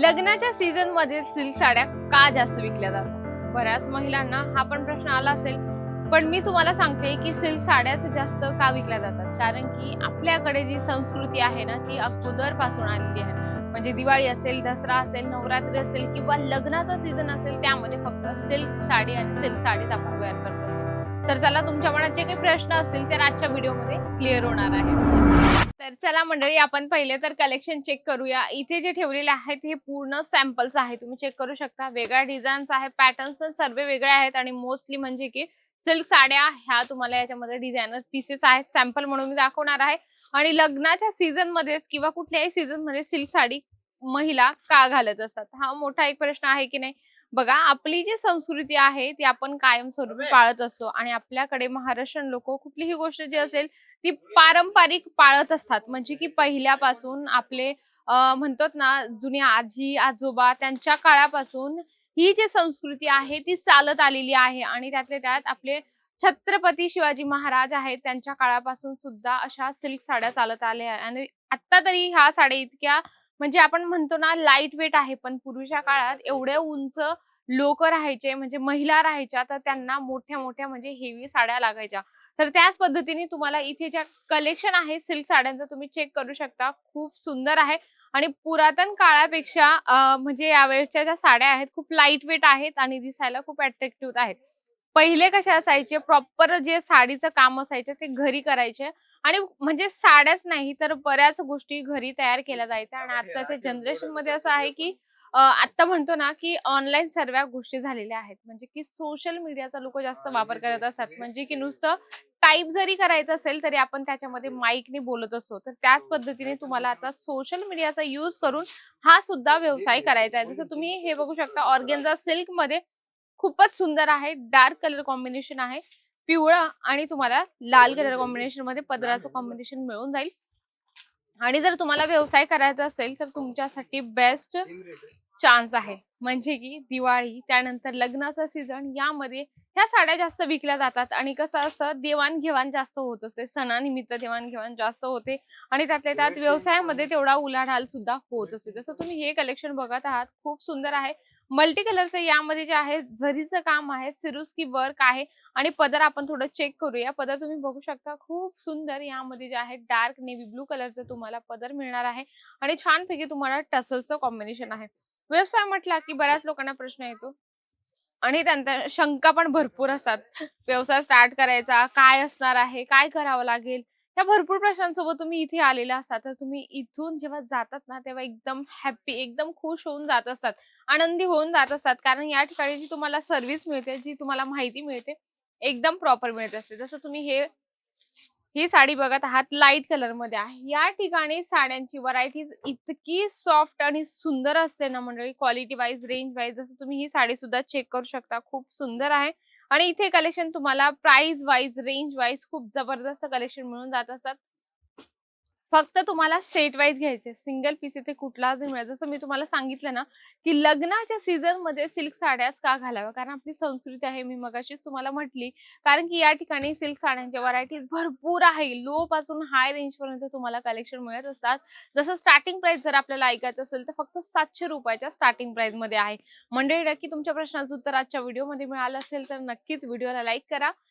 लग्नाच्या सीझनमध्ये सिल्क साड्या का जास्त विकल्या जातात? बऱ्याच महिलांना हा पण प्रश्न आला असेल. पण मी तुम्हाला सांगते की सिल्क साड्याच जास्त का विकल्या जातात? कारण की आपल्याकडे जी संस्कृती आहे ना ती अगोदरपासून आलेली आहे. म्हणजे दिवाळी असेल दसरा असेल नवरात्री असेल किंवा लग्नाचा सीझन असेल त्यामध्ये फक्त सिल्क साडी आणि सिल्क साडीच आपण वेअर करत. असतो तर चला तुमच्या मनात जे काही प्रश्न असतील तर आजच्या व्हिडिओमध्ये क्लिअर होणार आहे. तर चला मंडळी आपण पहिले तर कलेक्शन चेक करूया. इथे जे ठेवलेले आहेत हे पूर्ण सॅम्पल्स आहे तुम्ही चेक करू शकता. वेगळ्या डिझाईन्स आहेत पॅटर्न्स पण सर्व वेगळे आहेत आणि मोस्टली म्हणजे की सिल्क साड्या ह्या तुम्हाला याच्यामध्ये डिझायनर पीसेस आहेत सॅम्पल म्हणून मी दाखवणार आहे. आणि लग्नाच्या सीझन मध्येच किंवा कुठल्याही सीझनमध्ये सिल्क साडी महिला का घालत असतात? हा मोठा एक प्रश्न आहे की नाही? बघा आपली जी संस्कृती आहे ती आपण कायमस्वरूपी पाळत असतो. आणि आपल्याकडे महाराष्ट्रीयन लोक कुठलीही गोष्ट जी असेल ती पारंपरिक पाळत असतात. म्हणजे की पहिल्यापासून आपले म्हणतात ना जुन्या आजी आजोबा त्यांच्या काळापासून ही जी संस्कृती आहे ती चालत आलेली आहे आणि त्यातले त्यात आपले छत्रपती शिवाजी महाराज आहेत त्यांच्या काळापासून सुद्धा अशा सिल्क साड्या चालत आल्या आणि आता तरी ह्या साड्या इतक्या म्हणजे आपण म्हणतो ना लाइट वेट आहे पण पूर्वीच्या काळात एवढ्या उंच लोक राहायचे म्हणजे महिला राहायच्या तर त्यांना मोठ्या मोठ्या म्हणजे हेवी साड्या लागायच्या. तर त्याच पद्धतीने तुम्हाला इथे ज्या कलेक्शन आहे सिल्क साड्यांचं तुम्ही चेक करू शकता. खूप सुंदर आहे. आणि पुरातन काळापेक्षा म्हणजे यावेळच्या ज्या साड्या आहेत खूप लाइट वेट आहेत आणि दिसायला खूप अट्रॅक्टिव्ह आहेत. पहिले कसे असायचे? प्रॉपर जे साडीचं काम असायचे ते घरी करायचे आणि म्हणजे साड्याच नाही तर बऱ्याच गोष्टी घरी तयार केल्या जायच्या आणि आताच्या जनरेशनमध्ये असं आहे की आता म्हणतो ना की ऑनलाईन सर्व गोष्टी झालेल्या आहेत. म्हणजे की सोशल मीडियाचा लोक जास्त वापर करत असतात. म्हणजे की नुसतं टाईप जरी करायचं असेल तरी आपण त्याच्यामध्ये माईकने बोलत असतो. तर त्याच पद्धतीने तुम्हाला आता सोशल मीडियाचा यूज करून हा सुद्धा व्यवसाय करायचा आहे. जसं तुम्ही हे बघू शकता ऑर्गेन्झा सिल्कमध्ये खूपच सुंदर आहे. डार्क कलर कॉम्बिनेशन आहे. पिवळा आणि तुम्हाला लाल कलर कॉम्बिनेशनमध्ये पदराचं कॉम्बिनेशन मिळून जाईल. आणि जर तुम्हाला व्यवसाय करायचा असेल तर तुमच्यासाठी बेस्ट चान्स आहे. म्हणजे की दिवाळी त्यानंतर लग्नाचा सीझन यामध्ये ह्या साड्या जास्त विकल्या जातात आणि कसं असतं देवाणघेवाण जास्त होत असते. सणानिमित्त देवाणघेवाण जास्त होते आणि त्यातल्या त्यात व्यवसायामध्ये तेवढा उलाढाल सुद्धा होत असते. जसं तुम्ही हे कलेक्शन बघत आहात खूप सुंदर आहे. मल्टी कलरचं यामध्ये जे आहे झरीचं काम आहे सिरुस्की वर्क आहे आणि पदर आपण थोडं चेक करूया. पदर तुम्ही बघू शकता खूप सुंदर यामध्ये जे आहे डार्क नेव्ही ब्लू कलरचं तुम्हाला पदर मिळणार आहे आणि छानपैकी तुम्हाला टसलचं कॉम्बिनेशन आहे. व्यवसाय म्हटला की बऱ्याच लोकांना प्रश्न येतो आणि त्यांच्या शंका पण भरपूर असतात. व्यवसाय स्टार्ट करायचा काय असणार आहे काय करावं लागेल? या भरपूर प्रश्नांसोबत तुम्ही इथे आलेला असता तर तुम्ही इथून जेव्हा जातात ना तेव्हा एकदम हॅप्पी एकदम खुश होऊन जात असतात आनंदी होऊन जात असतात. कारण या ठिकाणी जी तुम्हाला सर्व्हिस मिळते जी तुम्हाला माहिती मिळते एकदम प्रॉपर मिळत असते. जसं तुम्ही हे ही साडी बघत आहात लाइट कलरमध्ये आहे. या ठिकाणी साड्यांची व्हरायटीज इतकी सॉफ्ट आणि सुंदर असते ना मंडळी क्वालिटी वाईज रेंज वाईज जसं तुम्ही ही साडी सुद्धा चेक करू शकता. खूप सुंदर आहे. आणि इथे कलेक्शन तुम्हाला प्राइस वाईज रेंज वाईज खूप जबरदस्त कलेक्शन मिळून जात असतात. फक्त तुम्हाला सेट वाईज घ्यायचे सिंगल पीस इथे कुठलाच मिळेल? जसं मी तुम्हाला सांगितलं ना की लग्नाच्या सीझनमध्ये सिल्क साड्याच का घालाव्या? कारण आपली संस्कृती आहे. मी मगाशीच तुम्हाला म्हटली कारण की या ठिकाणी सिल्क साड्यांच्या व्हरायटीज भरपूर आहे. लो पासून हाय रेंज पर्यंत तुम्हाला कलेक्शन मिळत असतात. जसं स्टार्टिंग प्राइस जर आपल्याला ऐकायचं असेल तर फक्त सातशे रुपयाच्या स्टार्टिंग प्राइसमध्ये आहे. मंडळी नक्की तुमच्या प्रश्नाचं उत्तर आजच्या व्हिडिओमध्ये मिळालं असेल तर नक्कीच व्हिडिओला लाईक करा.